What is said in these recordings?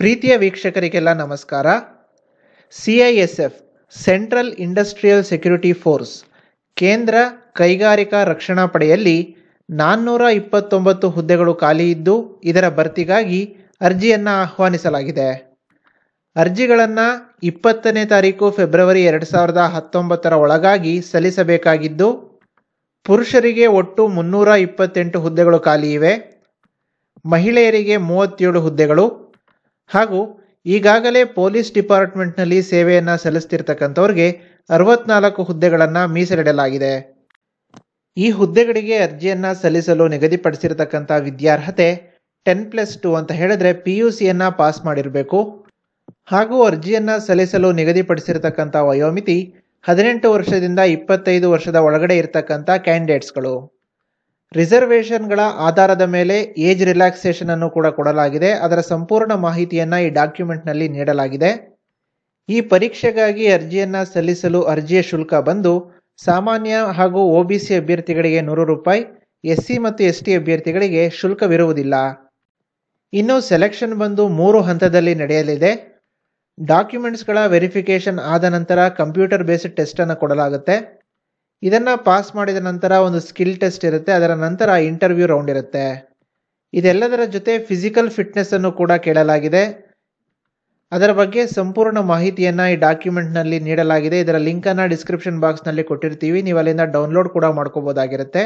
ಪ್ರೀತಿಯ ವೀಕ್ಷಕರಿಗೆಲ್ಲ ನಮಸ್ಕಾರ. C I S F central industrial security force ಕೇಂದ್ರ ಕೈಗಾರಿಕಾ ರಕ್ಷಣಾ ಪಡೆಯಲ್ಲಿ ನಾನ್ನೂರ ಇಪ್ಪತ್ತೊಂಬತ್ತು ಹುದ್ದೆಗಳು ಖಾಲಿ ಇದ್ದು ಇದರ ಭರ್ತಿಗಾಗಿ ಅರ್ಜಿಯನ್ನು ಆಹ್ವಾನಿಸಲಾಗಿದೆ. ಅರ್ಜಿಗಳನ್ನು ಇಪ್ಪತ್ತನೇ ತಾರೀಕು ಫೆಬ್ರವರಿ ಎರಡು ಸಾವಿರದ ಹತ್ತೊಂಬತ್ತರ ಒಳಗಾಗಿ ಸಲ್ಲಿಸಬೇಕಾಗಿದ್ದು, ಪುರುಷರಿಗೆ ಒಟ್ಟು ಮುನ್ನೂರ ಇಪ್ಪತ್ತೆಂಟು ಹುದ್ದೆಗಳು ಖಾಲಿ ಇವೆ. ಮಹಿಳೆಯರಿಗೆ ಮೂವತ್ತೇಳು ಹುದ್ದೆಗಳು ಹಾಗೂ ಈಗಾಗಲೇ ಪೊಲೀಸ್ ಡಿಪಾರ್ಟ್ಮೆಂಟ್ನಲ್ಲಿ ಸೇವೆಯನ್ನು ಸಲ್ಲಿಸ್ತಿರ್ತಕ್ಕಂಥವ್ರಿಗೆ ಅರವತ್ನಾಲ್ಕು ಹುದ್ದೆಗಳನ್ನು ಮೀಸಲಿಡಲಾಗಿದೆ. ಈ ಹುದ್ದೆಗಳಿಗೆ ಅರ್ಜಿಯನ್ನು ಸಲ್ಲಿಸಲು ನಿಗದಿಪಡಿಸಿರ್ತಕ್ಕಂಥ ವಿದ್ಯಾರ್ಹತೆ ಟೆನ್ ಪ್ಲಸ್ ಟು ಅಂತ ಹೇಳಿದ್ರೆ ಪಿ ಯು ಸಿಯನ್ನು ಪಾಸ್ ಮಾಡಿರಬೇಕು. ಹಾಗೂ ಅರ್ಜಿಯನ್ನು ಸಲ್ಲಿಸಲು ನಿಗದಿಪಡಿಸಿರ್ತಕ್ಕಂಥ ವಯೋಮಿತಿ ಹದಿನೆಂಟು ವರ್ಷದಿಂದ ಇಪ್ಪತ್ತೈದು ವರ್ಷದ ಒಳಗಡೆ ಇರತಕ್ಕಂಥ ಕ್ಯಾಂಡಿಡೇಟ್ಸ್ಗಳು. ರಿಸರ್ವೇಷನ್ಗಳ ಆಧಾರದ ಮೇಲೆ ಏಜ್ ರಿಲ್ಯಾಕ್ಸೇಷನ್ ಅನ್ನು ಕೂಡ ಕೊಡಲಾಗಿದೆ. ಅದರ ಸಂಪೂರ್ಣ ಮಾಹಿತಿಯನ್ನು ಈ ಡಾಕ್ಯುಮೆಂಟ್ನಲ್ಲಿ ನೀಡಲಾಗಿದೆ. ಈ ಪರೀಕ್ಷೆಗಾಗಿ ಅರ್ಜಿಯನ್ನು ಸಲ್ಲಿಸಲು ಅರ್ಜಿಯ ಶುಲ್ಕ ಬಂದು ಸಾಮಾನ್ಯ ಹಾಗೂ ಒ ಅಭ್ಯರ್ಥಿಗಳಿಗೆ ನೂರು ರೂಪಾಯಿ ಎಸ್ ಮತ್ತು ಎಸ್ ಟಿ ಅಭ್ಯರ್ಥಿಗಳಿಗೆ ಶುಲ್ಕವಿರುವುದಿಲ್ಲ. ಇನ್ನು ಸೆಲೆಕ್ಷನ್ ಬಂದು ಮೂರು ಹಂತದಲ್ಲಿ ನಡೆಯಲಿದೆ. ಡಾಕ್ಯುಮೆಂಟ್ಸ್ಗಳ ವೆರಿಫಿಕೇಷನ್ ಆದ ನಂತರ ಕಂಪ್ಯೂಟರ್ ಬೇಸ್ಡ್ ಟೆಸ್ಟನ್ನು ಕೊಡಲಾಗುತ್ತೆ. ಇದನ್ನು ಪಾಸ್ ಮಾಡಿದ ನಂತರ ಒಂದು ಸ್ಕಿಲ್ ಟೆಸ್ಟ್ ಇರುತ್ತೆ, ಅದರ ನಂತರ ಇಂಟರ್ವ್ಯೂ ರೌಂಡ್ ಇರುತ್ತೆ. ಇದೆಲ್ಲದರ ಜೊತೆ ಫಿಸಿಕಲ್ ಫಿಟ್ನೆಸ್ಸನ್ನು ಕೂಡ ಕೇಳಲಾಗಿದೆ. ಅದರ ಬಗ್ಗೆ ಸಂಪೂರ್ಣ ಮಾಹಿತಿಯನ್ನು ಈ ಡಾಕ್ಯುಮೆಂಟ್ನಲ್ಲಿ ನೀಡಲಾಗಿದೆ. ಇದರ ಲಿಂಕನ್ನು ಡಿಸ್ಕ್ರಿಪ್ಷನ್ ಬಾಕ್ಸ್ನಲ್ಲಿ ಕೊಟ್ಟಿರ್ತೀವಿ. ನೀವು ಅಲ್ಲಿಂದ ಡೌನ್ಲೋಡ್ ಕೂಡ ಮಾಡ್ಕೋಬೋದಾಗಿರುತ್ತೆ.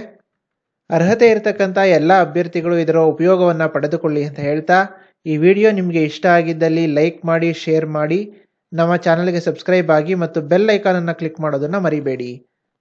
ಅರ್ಹತೆ ಇರತಕ್ಕಂಥ ಎಲ್ಲ ಅಭ್ಯರ್ಥಿಗಳು ಇದರ ಉಪಯೋಗವನ್ನು ಪಡೆದುಕೊಳ್ಳಿ ಅಂತ ಹೇಳ್ತಾ, ಈ ವಿಡಿಯೋ ನಿಮಗೆ ಇಷ್ಟ ಆಗಿದ್ದಲ್ಲಿ ಲೈಕ್ ಮಾಡಿ ಶೇರ್ ಮಾಡಿ. ನಮ್ಮ ಚಾನಲ್ಗೆ ಸಬ್ಸ್ಕ್ರೈಬ್ ಆಗಿ ಮತ್ತು ಬೆಲ್ ಐಕಾನನ್ನು ಕ್ಲಿಕ್ ಮಾಡೋದನ್ನು ಮರಿಬೇಡಿ.